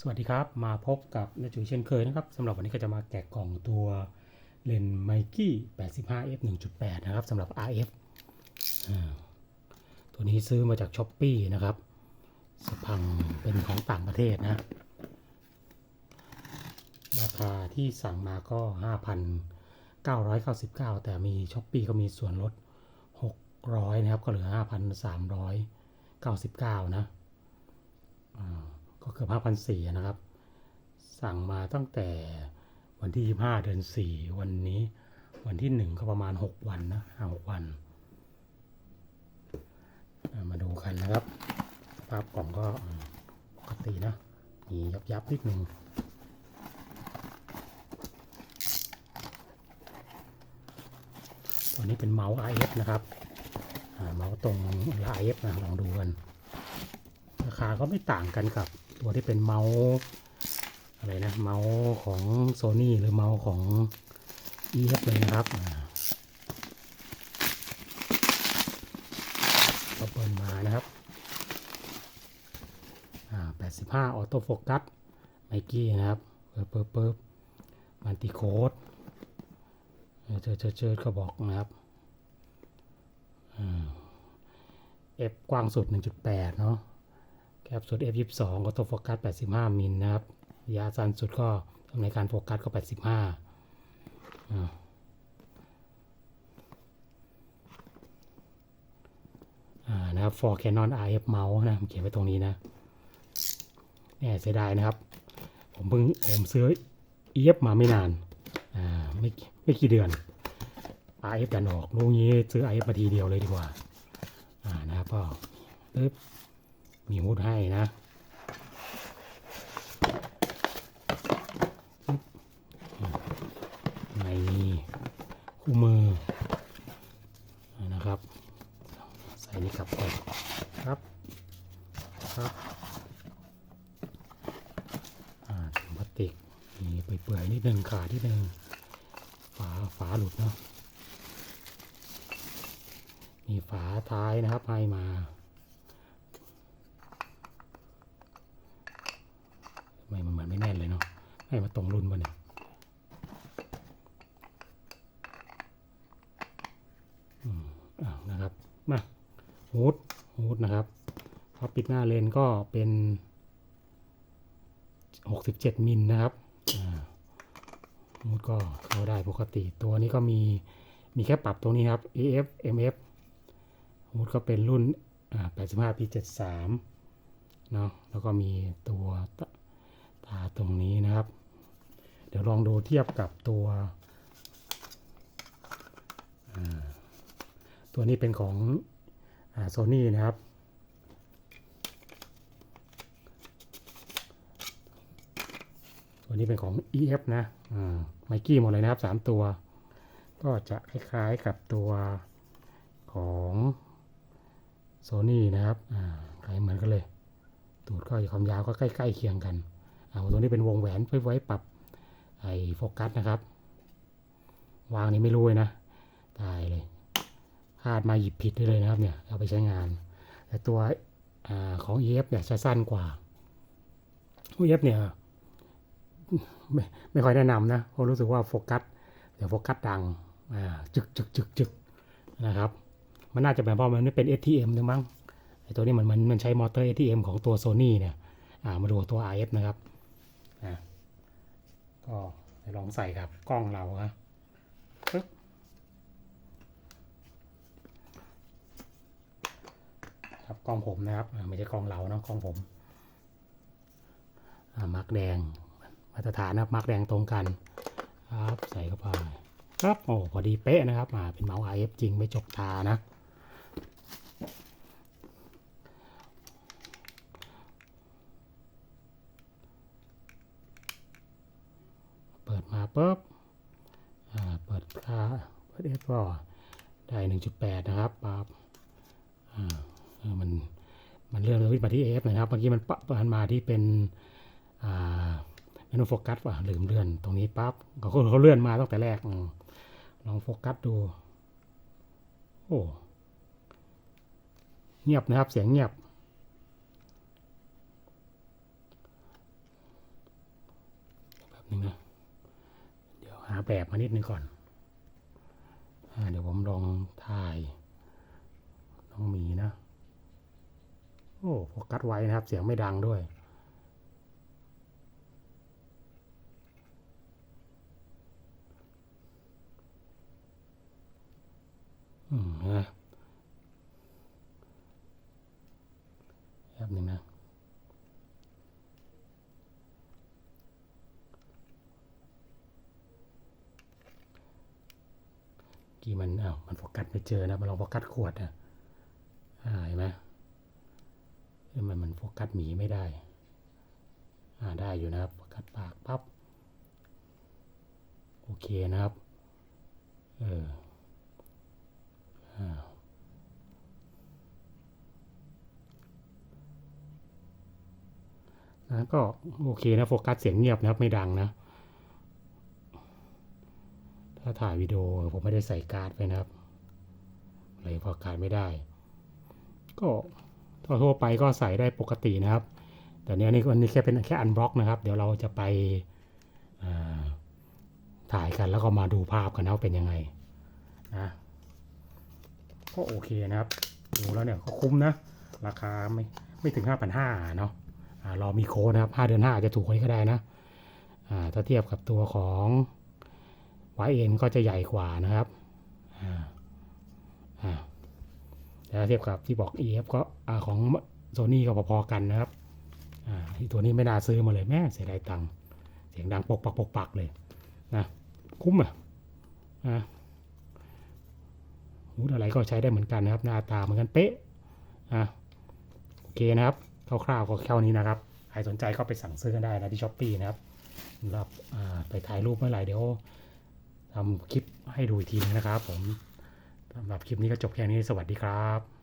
สวัสดีครับ มาพบกับนจุยเช่นเคยนะครับสำหรับวันนี้ก็จะมาแกะกล่องตัวเลนไมกี้ 85f 1.8 นะครับสำหรับ RF ตัวนี้ซื้อมาจากช้อปปีนะครับสพังเป็นของต่างประเทศนะ ราคาที่สั่งมาก็ 5,999 แต่มีช้อปปีก็มีส่วนลด 600 นะครับ ก็เหลือ 5,399 นะอ่า ก็เกือบ5,400นะครับ สั่งมาตั้งแต่วันที่25เดือน4วันนี้ วันที่1ก็ประมาณ6วันนะ5 6วัน มาดูกันนะครับสภาพกล่องก็ปกตินะ มียับยับๆนิดหนึ่งตัวนี้เป็นเมาส์ RF นะครับเมาส์ตรง RF นะลองดูกัน ราคาก็ไม่ต่างกันกับ ตัวที่เป็นเมาส์อะไรนะเมาส์ของ Sony หรือเมาส์ของ EF เลยนะครับอ่าก็เปิดมานะครับอ่า85ออโต้โฟกัสไมกี้นะครับเปิบเปิบเปิบมันติโคดเจอเจอเจอก็บอกนะครับเอ่า F กว้างสุด 1.8 เนาะ แคปสุด F22 ก็ตัวโฟกัส 85 มิลนะครับระยะสั้นสุดก็ทำในการโฟกัสก็ 85อ่าอ่านะครับ for Canon RF mouse นะผมเขียนไว้ตรงนี้นะเนี่ยเสียดายนะครับ ผมเพิ่งผมซื้อ EF มาไม่นานอ่าไม่ไม่กี่เดือน RF ดันออกลูกนี้ซื้อ RF มาทีเดียวเลยดีกว่าอ่านะครับก็ปึ๊บ มีฮูดให้นะปึ๊บอ่าในคู่มือนะครับ ใส่นี่กลับก่อนครับครับอ่าถุงพลาสติกนี่เปื่อยๆนิดนึงขาดนิดนึงฝาฝาหลุดเนาะมีฝาท้ายนะครับให้มาทำไมมันเหมือนไม่แน่นเลยเนาะ ให้มาตรงรุ่นปะเนี่ยนะครับ มาฮูดฮูดนะครับพอปิดหน้าเลนก็เป็น 67 มิลนะครับฮูดก็เข้าได้ปกติ ตัวนี้ก็มีมีแค่ปรับตรงนี้ครับ AF MF ฮูดก็เป็นรุ่นอ่า85ปี73 เนาะแล้วก็มีตัวตาตรงนี้นะครับ ดี๋ยวลองดูเทียบกับตัว ตัวนี้เป็นของโซนี่นะครับ ตัวนี้เป็นของ EF นะอ่าไมกี้หมดเลยนะครับ 3 ตัว ก็จะคล้ายๆกับตัวของโซนี่นะครับคล้ายเหมือนกันเลย ตูดก็ความยาวก็ใกล้ๆเคียงกัน เอาตัวนี้เป็นวงแหวนไว้ปรับ ไอโฟกัสนะครับ วางนี่ไม่รู้เลยนะ ตายเลยพลาดมาหยิบผิดได้เลยนะครับเนี่ย เอาไปใช้งาน แต่ตัวอของ EF เนี่ยจะสั้นกว่า EF เนี่ยไม่ไม่ค่อยแนะนำนะเพราะรู้สึกว่าโฟกัสเดี๋ยวโฟกัสดังจึกจึกจึกจึกนะครับ มันน่าจะเป็นเพรามันไม่เป็น ATM นึงมั้งไอตัวนี้มันมันมันใช้มอเตอร์ ATM ของตัว Sony เนี่ยมาดูตัว RF นะครับ เดี๋ยวลองใส่กับ กล้องเราครับปึ๊บครับกล้องผมนะครับไม่ใช่กล้องเราเนาะกล้องผมมาร์กแดงมาตรฐานนะครับมาร์กแดงตรงกันครับใส่เข้าไปครับโอ้พอดีเป๊ะนะครับอ่าเป็นเมาส์ RF จริงไม่จกตานะ เาปุ๊บเปิดค่าเปิดเอฟก็ได้หนึ่งจุดแปดนะครับปั๊บมันมันเลื่อนสวิตช์มาที่เอฟนะครับ เมื่อกี้มันปะมันมาที่เป็นอ่าเมนูโฟกัสว่ะลืมเลื่อนตรงนี้ปั๊บเขาเขาเลื่อนมาตั้งแต่แรกลองโฟกัสดูโอ้เงียบนะครับ เสียงเงียบ นึงนะ เดี๋ยวหา แบบมานิดนึงก่อนอเดี๋ยวผมลองถ่ายน้องหมีนะ โอ้โฟกัสไว้นะครับ เสียงไม่ดังด้วยอืมนะแป๊บหนึ่งนะ กี่มันอ้าวมันโฟกัสไม่เจอนะมันลองโฟกัสขวดนะอ่าเห็นไหมเอ้ยมันมันโฟกัสหมีไม่ได้ อ่าได้อยู่นะครับโฟกัสปากปั๊บโอเคนะครับเอออ่านะก็โอเคนะโฟกัสเสียงเงียบนะครับไม่ดังนะ ถ้าถ่ายวิดีโอผมไม่ได้ใส่การ์ดไปนะครับ เลยพอการ์ดไม่ได้ ก็ทั่วไปก็ใส่ได้ปกตินะครับ แต่เนี้ยนี่วันนี้แค่เป็นแค่อันบล็อกนะครับ เดี๋ยวเราจะไปถ่ายกันแล้วก็มาดูภาพกันนะว่าเป็นยังไงนะก็โอเคนะครับ ดูแล้วเนี่ยก็คุ้มนะ ราคาไม่ไม่ถึง 5,500เนาะอ่ารอมีโค้ดนะครับ 5 เดือน 5 อาจจะถูกกว่านี้ก็ได้นะอ่าถ้าเทียบกับตัวของ YN ก็จะใหญ่กว่านะครับอ่าอ่าแต่ถ้าเทียบกับที่บอก EF ก็อาของโซนี่ก็พอๆกันนะครับอ่าที่ตัวนี้ไม่น่าซื้อมาเลยแม่เสียดายตังค์เสียงดังปกปักปกปักเลยนะคุ้มอะอ่าหูดอะไรก็ใช้ได้เหมือนกันนะครับ หน้าตาเหมือนกันเป๊ะอะโอเคนะครับคร่าวๆก็แค่นี้นะครับใครสนใจก็ไปสั่งซื้อกันได้นะที่ช้อปปีนะครับสำหรับอ่าไปถ่ายรูปเมื่อไหร่เดี๋ยว ทำคลิปให้ดูอีกทีนึงนะครับ ผมสำหรับคลิปนี้ก็จบแค่นี้สวัสดีครับ